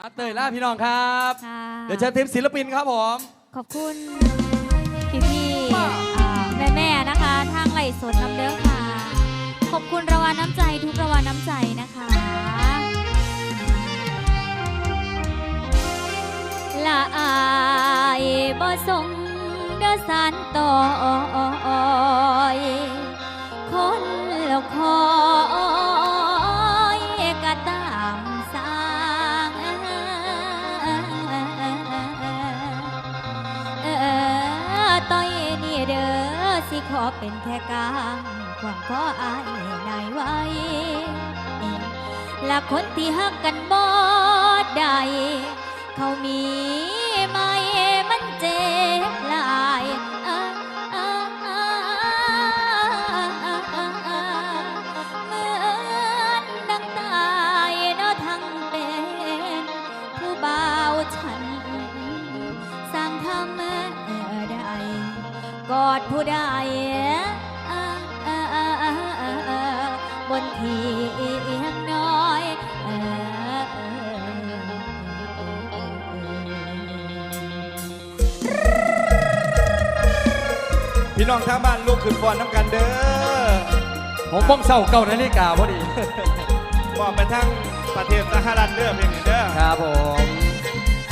อาเตยล่าพี่น้องครับ ค่ะเดี๋ยวเชิญทีมศิลปินครับผม ขอบคุณพี่พี่แม่แม่ๆนะคะ ทางไหลฟ์สดน้ำเด้อค่ะ ขอบคุณรางวัลน้ำใจทุกรางวัลน้ำใจนะคะ ละอายบ่สมเด้อสารต่อยคนละคอย สิขอเป็นแค่กลางความขออายนายไว้และคนที่หักกันบ่ได้เขามี น้องทางบ้านลูกขึ้นฟอนน้ำกันเด้อผมบ้องเศร้าเก้านาฬิกาพอดี บอกไปทั้งประเทศสหรัฐเด้อเพลงนี้เด้อครับผม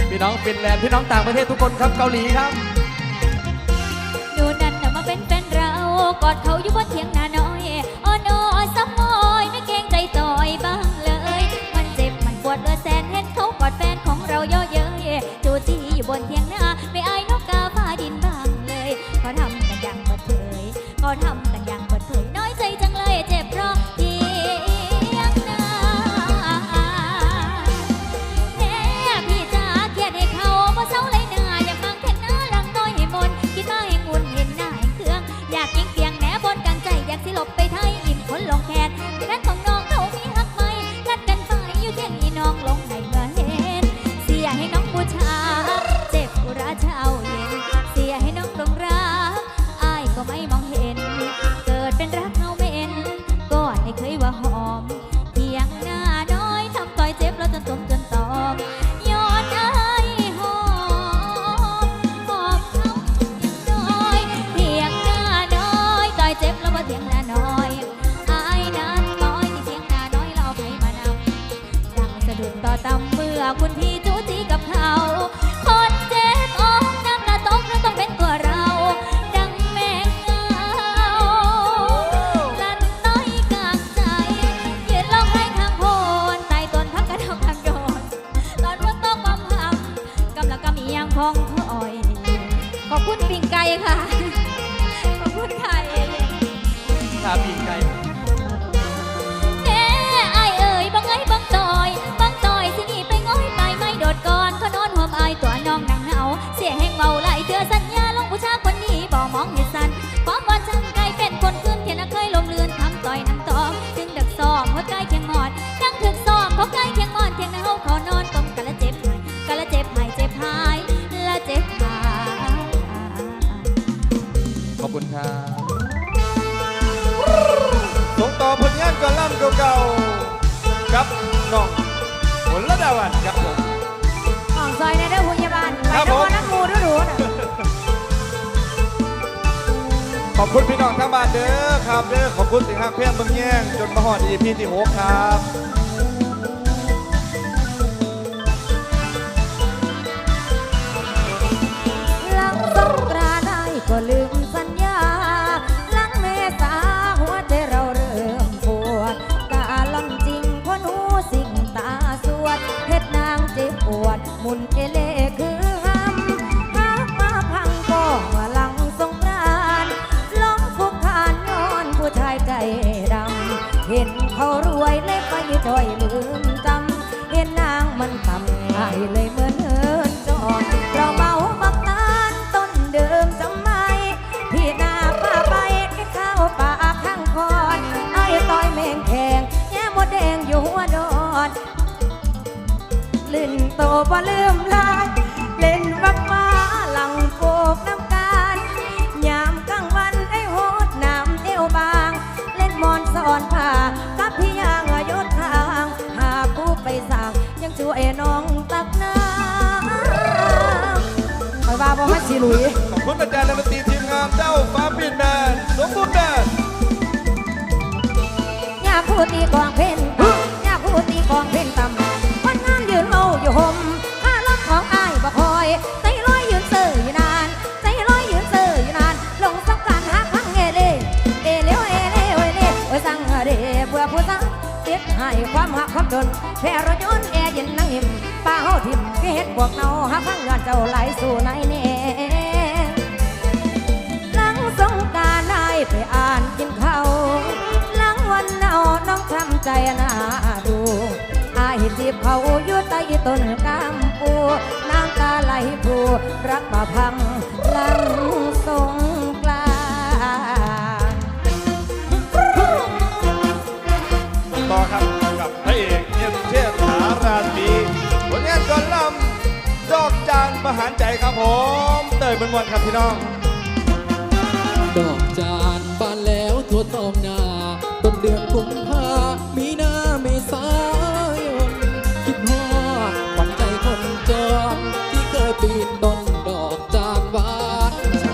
พี่น้องฟินแลนด์พี่น้องต่างประเทศทุกคนครับเกาหลีครับดูนั่นน่ะมาเป็นแฟนเรา กอดเขาอยู่บนเทียงนาน้อยอ้อนอซ้ำมอยไม่เกรงใจจอยบ้างเลย มันเจ็บมันปวดเออแสนเห็นเขากอดแฟนของเราเย่อเย้ยจูจี้อยู่บนเทียงนา ขอบคุณพี่น้องทั้งบ้านเด้อครับเด้อขอบคุณสิครับเพื่อนเบิ่งแย่งจนมาหอดอีพีที่หกครับ โตบ่ลืมลาย เล่นวักมาหลังโฟกน้ำการยามกลางวันไอ้โหดน้ำเอวบาง เล่นมอนสอนผ้ากับพี่ยางยศทาง หาผู้ไปสั่งยังช่วยน้องตักน้ำคอว่าบ่ฮัดสีหลุยขอบคุณอาจารย์และมตีทีมงานเจ้าฟ้าปิดแมนสมบูรณ์แมนยาผู้ตีกองเพ่นยาผู้ตีกองเพ่นตา ความหักความจนแพรถยนต์แอร์เย็นนั่งหิมป้าเฮาทิมก็เฮ็ดพวกเนาหาพังเงินเจ้าไหลสู่ในแน่หลังสงการได้ไปอ่านกินข้าวหลังวันเนาน้องทำใจน่าดูอายจีบเขาอยู่ใต้ต้นกำปูน้ำตาไหลพรูรักมาพัง ใจครับผม เตยบนวันครับพี่น้อง ดอกจานบานแล้วทั่วท้องนา ต้นเดือนกุมภามีนาเมษายนคิดฮอดขวัญใจคนจนที่เคยปีนต้นดอกจานหวานใจ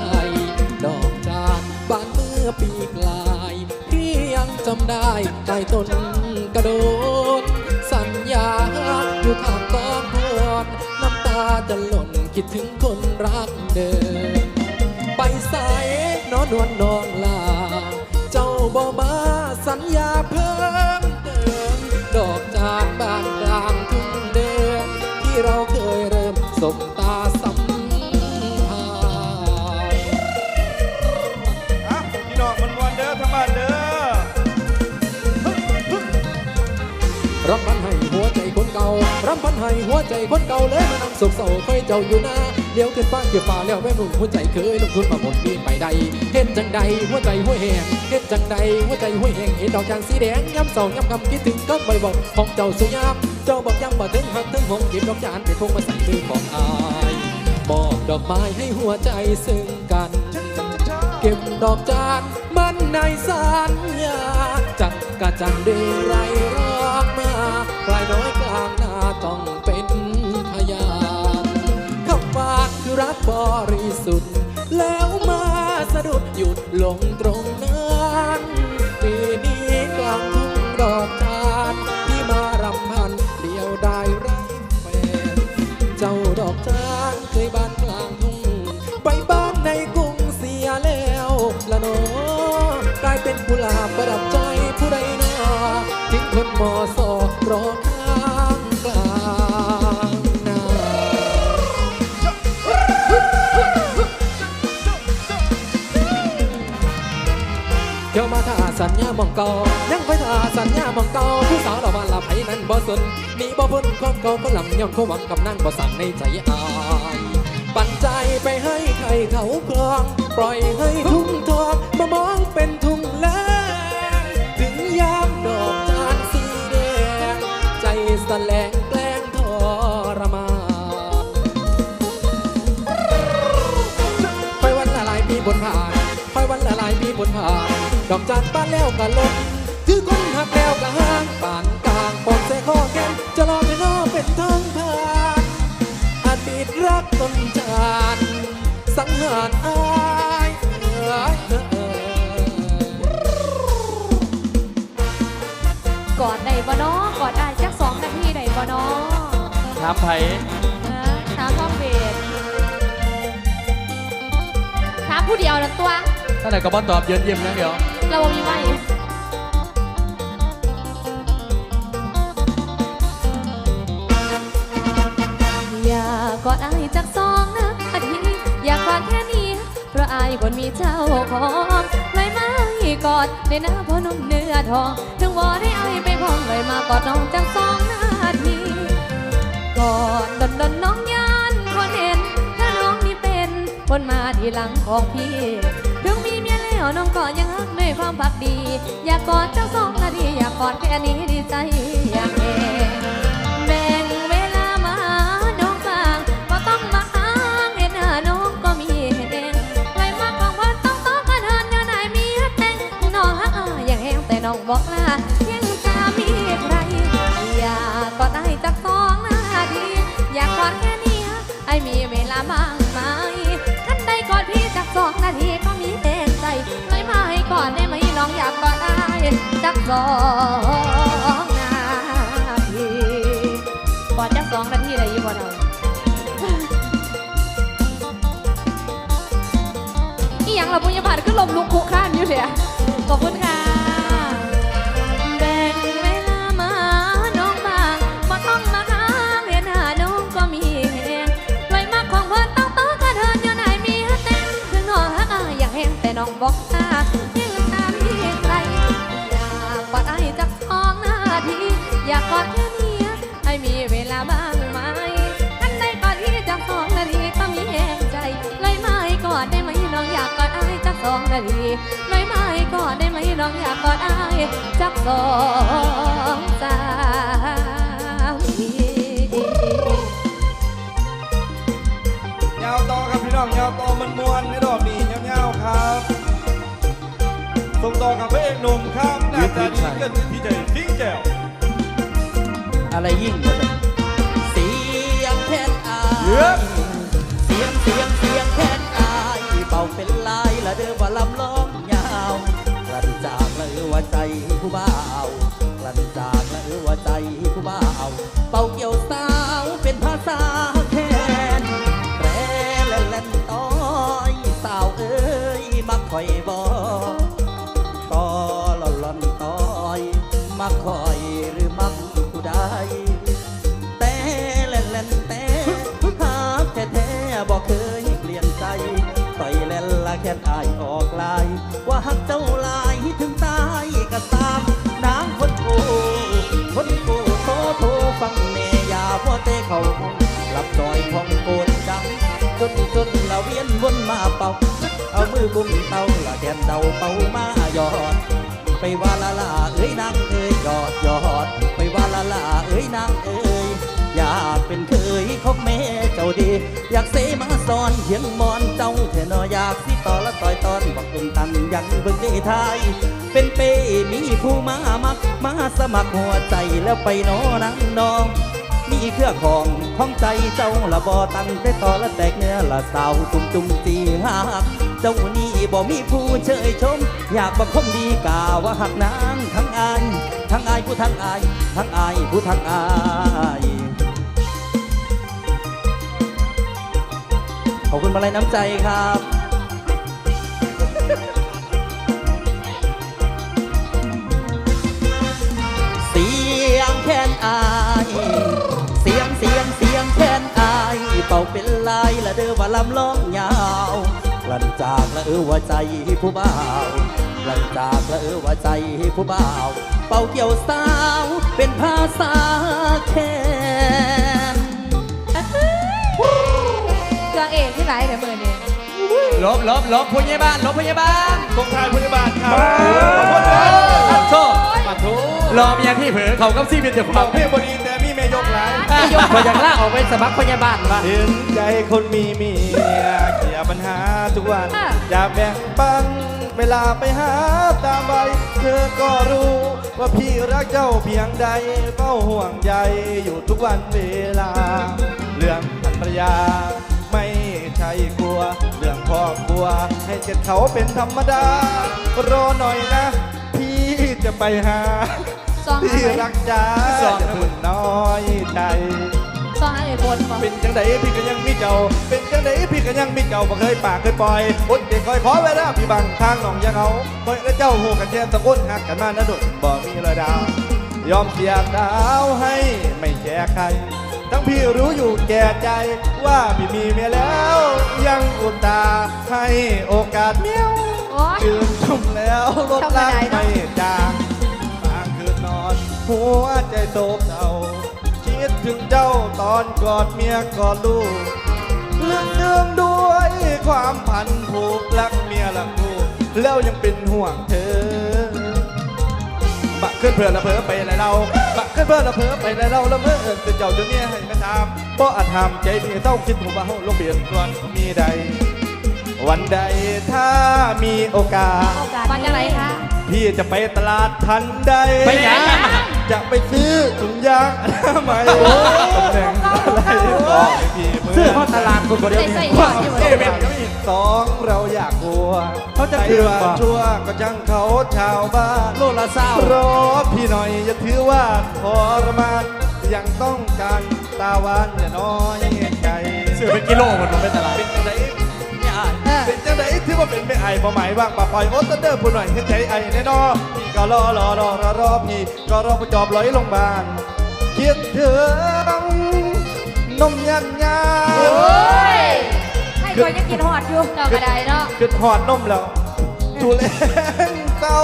ดอกจานบานเมื่อปีกลายพี่ยังจำได้ใต้ต้นกระโดด คิดถึงคนรักเดิมไปใส่นอนนวลนองลา เจ้าบ่มาสัญญาเพิ่มเติม ดอกจากบ้านกลางทุ่งเดิม ที่เราเคยเริ่มสบตาสัมผัสอะพี่น้องมันวันเด้อทั้งบ้านเด้อรำพัน รำพันให้หัวใจคนเก่าเลยมานั่งสุกเศร้าเคยเจ้าอยู่นาเลี้ยวขึ้นฟ้าเกี่ยวฟ้าแล้วแม่มุ่งหัวใจเคยลงทุนมาหมดปีไปใดเห็นจังใดหัวใจหัวแหงเห็นจังใดหัวใจหัวแหงเห็นดอกจานสีแดงย้ำสองย้ำคำคิดถึงก็บ่บอกของเจ้าสุยามเจ้าบอกยังบ่ถึงหักถึงหงหยิบดอกจานไปคงมาใส่มือของอายมอบดอกไม้ให้หัวใจซึ่งกัน เก็บดอกจานมันในสัญญาจักกะจันเดไรรอกมาปลายน้อยกลาง ต้องเป็นพยานคำว่าคือรักบริสุทธิ์ เที่ยวมาท่าสัญญามองเก่ายังไปท่าสัญญามองเก่าผู้สาวเราบ้านละไผนั้นบ่สนหนีบ่พ้นความเก่าก็ลำย่อมเขาหวังกับนั่งบ่สั่งในใจอายปันใจไปให้ใครเขาครอง ปล่อยให้ทุ่งทองมามองเป็นทุ่งแลถึงยามดอกจานสีแดงใจสแลง ดอกจานบ้านแล้วก็ลงคือคนหักแล้วก็ห่างปานกลางปอนใส่ข้อแก้มจะรอไม่รอเป็นทางผ่านอดีตรักต้นจานสังหารอายเอ่ยเอ่ยกอดได้บ่น้อกอดได้จักสองนาทีได้บ่น้อถามไผเออถามพ่อเบสถามผู้เดียวนะตัวท่านไหนก็บ่ตอบเยินเยี่ยมอย่างเดียว เรามีไหมอยากกอดอายจักสองนาทีอยากกอดแค่นี้ เพราะอายคนมีเจ้าของเลยมาให้กอดในหน้าพ่อนุ่มเนื้อทอง ถึงวอได้อายไปพ้องเลยมากอดน้องจักสองนาทีกอดดนดนน้องยานคนเห็นถ้าน้องนี่เป็นคนมาทีหลังของพี่ ยแล้วน้องก็ยังรักในความพักดี อยากกอดเจ้าสองนาทีอยากกอดแค่นี้ดีใจอยากเองแบ่งเวลามาหาน้องบ้างก็ต้องมาหาเห็นหน้าน้องก็มีเองไว้มากของวันต้องต้องกันเหินเนื้อไหนมีแต่งน้องหาอย่างแห้งแต่น้องบอกลายังจะมีใครอยากกอดไอ้จักสองนาทีอยากกอดแค่นี้ไอ้มีเวลาบ้างไหมองนาที น้องอยากกอดอายจักสองนาทีกอดจักสองนาทีเลยอยู่บ่เราอีหยังเราปุญญาบาตขึ้นลมลุกคุกข้านอยู่เถอะ นาทีเลยไม่กอดได้ไหมน้องอยากกอดไอ้จักสองสามทียาวต่อครับพี่น้องยาวต่อมันมวนในรอบนี้ยาวๆครับส่งต่อกับพระเอกหนุ่มครับหน้าตาดีเกินพี่เจทิ้งแก้วอะไรยิ่ง ละเด้อว่าลำล้องยาวกลั่นจากละเออว่าใจผู้บ่าวกลั่นจากละเออว่าใจผู้บ่าวเป่าเกี่ยว ว่าหักเจ้าลายถึงตายก็ตามนางคนโกคนโกโทโทฟังเนยาพ่อเตเขาหลับจอยของโกนดังจนจนละเวียนวนมาเป่า เอามือกุมเตาละแทนเดาเป่ามาหยอด ไปว่าละละเอ้ยนางเอ้ยหยอดหยอด ไปว่าละละเอ้ยนางเอ้ยอยากเป็นเคยของแม่เจ้าดี อยากเสมาสอนเขียงมอนเจ้าแทนออยากสิต่อละต่อยตอนบอกตุมตัน ยังเบิ่งได้ทย เป็นเป้มีผู้มามัก มาสมัครหัวใจแล้วไปนอนังนอง มีเครือของของใจเจ้าละบ่ตั้งแต่ต่อละแตกเนื้อละสาวตุ่มจุ่มจีหักเจ้านี่บ่มีผู้เชยชม อยากบังคมดีกาว่าหักนางทั้งอายทั้งอายผู้ทั้งอายทั้งอายผู้ทั้งอายขอบคุณมาลัยน้ำใจครับ เป็นลายละเด้อว่าลำร้องยาวกลั่นจากละเออว่าใจผู้บ่าวกลั่นจากละเออว่าใจผู้บ่าว เป่าเกี่ยวสาว เป็นภาษาแค้นเครื่องเอกที่ไหนแต่มือนี่ลบลบลบพยาบาลลบพยาบาลกองทายพยาบาลครับขอบคุณครับโชครอเมียที่เผลอเขากับซี่เป็นเจ้าของเพียงบดี พออยากลากออกไปสมัครพยาบาลวะเห็นใจคนมีเมียเกลี่ยปัญหาทุกวัน อยากแบ่งปันเวลาไปหาตามใบเธอก็รู้ ว่าพี่รักเจ้าเพียงใดเฝ้าห่วงใยอยู่ทุกวันเวลา เรื่องภรรยา ไม่ใช่กลัว เรื่องครอบครัว ให้เจ็ดเขาเป็นธรรมดารอหน่อยนะ พี่จะไปหา ซองที่หารักจ้าจะพึ่งน้อยใจซองหาไอ้คนบ่เป็นจังไดพี่ก็ยังมีเจ้า เป็นจังไดพี่ก็ยังมีเจ้าบ่เคยปากเคยปล่อยอดเด็กคอยขอเวลาพี่บังทางน้องอยังเอาคอยและเจ้าหูกันแทนตะก้นหักกันมานะดุบ่มีเลยดาว ยอมเสียดาวให้ไม่แก้ใครทั้งพี่รู้อยู่แก่ใจว่าพี่มีเมียแล้ว ยังอุตตาให้โอกาสเมียวโอ้ยยืนชุ่มแล้วรถทำไมล้างได้เนอะไม่จางบางคืนนอน หัวใจโศกเศร้าคิดถึงเจ้าตอนกอดเมียกอดลูกเรื่องเดิมด้วยความพันผูกรักเมียรักลูกแล้วยังเป็นห่วงเธอบักขึ้นเพื่อนละเพอไปเลยเราบักขึ้นเพื่อนละเพอไปเลยเราละเมื่อเอิญเป็นเจ้าจนเมียให้มาทำเพราะอาจทำใจพี่เศร้าคิดหัวเบาลงเปลี่ยนก่อนมีใด วันใดถ้ามีโอกาส วันยังไงคะ พี่จะไปตลาดทันใดไปไหนไปยัง จะไปซื้อถุงยางอนามัยตำแหน่งอะไรบอกให้พี่เมื่ซื้อเข้าตลาดคุณบ่เดียว ใส่นี้ใส่หยอดอยู่เอเวนก็มีสองเราอยากกลัวเขาจะใครคืนว่าบ่ชั่วก็จังเขาชาวบ้านโลละเศร้ารอพี่หน่อยอย่าถือว่าทรมานยังต้องการตาหวานอย่าน้อยใจซื้อเป็นกิโลมันลงไปตลาด เป็นจัง ว่าเป็นไม่ไอ้บ่หมายว่างปะปล่อยโอสเดอร์ผู้หน่อยเห็นใจไอ้แน่นอนพี่ก็รอรอรอรอรอพี่ก็รอผู้จอบลอยลงบานคิดถึงนมยันยาให้คอยยังกินหอดอยู่ดอกกระไดเนาะคิดหอดนมแล้วจูแลงเต้า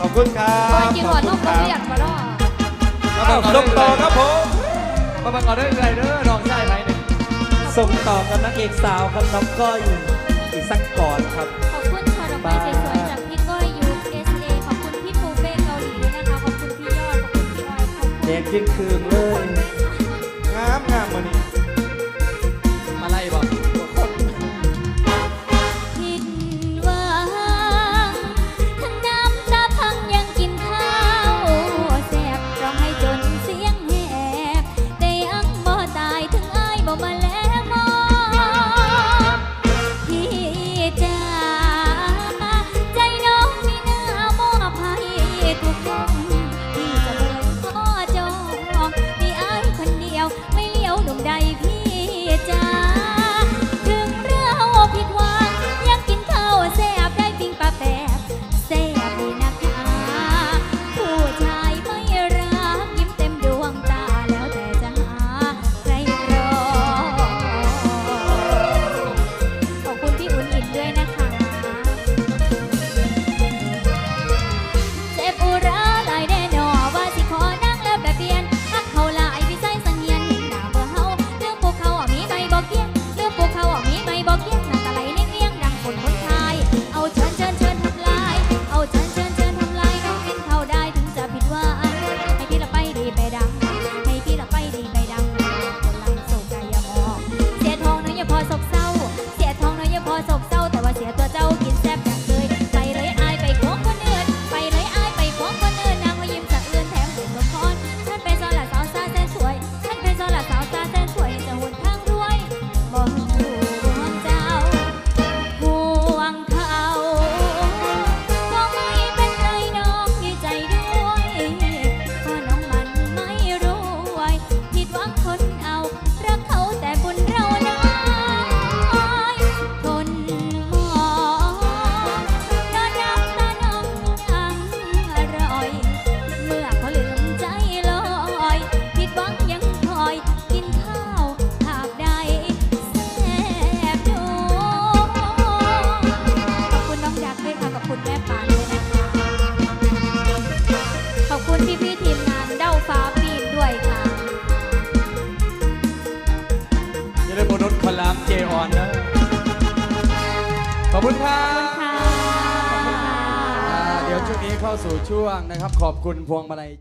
ขอบคุณครัคอยบกินหอดนมก็เรียกมาเนาะครับส่งต่อครับผมมาบังเอาได้ไรเด้อน้องชายไปเนี่ยส่งต่อกับนักเอกสาวครับน้องก้อย สักก่อนครับ ขอบคุณช่อดอกไม้สวยๆจากพี่ก้อยยูเอสเอขอบคุณพี่ปูเป้เกาหลีด้วยนะคะ ขอบคุณพี่ยอด ขอบคุณพี่ออยขอบคุณ แดงจึงคืนเลย คุณพวงมาลัย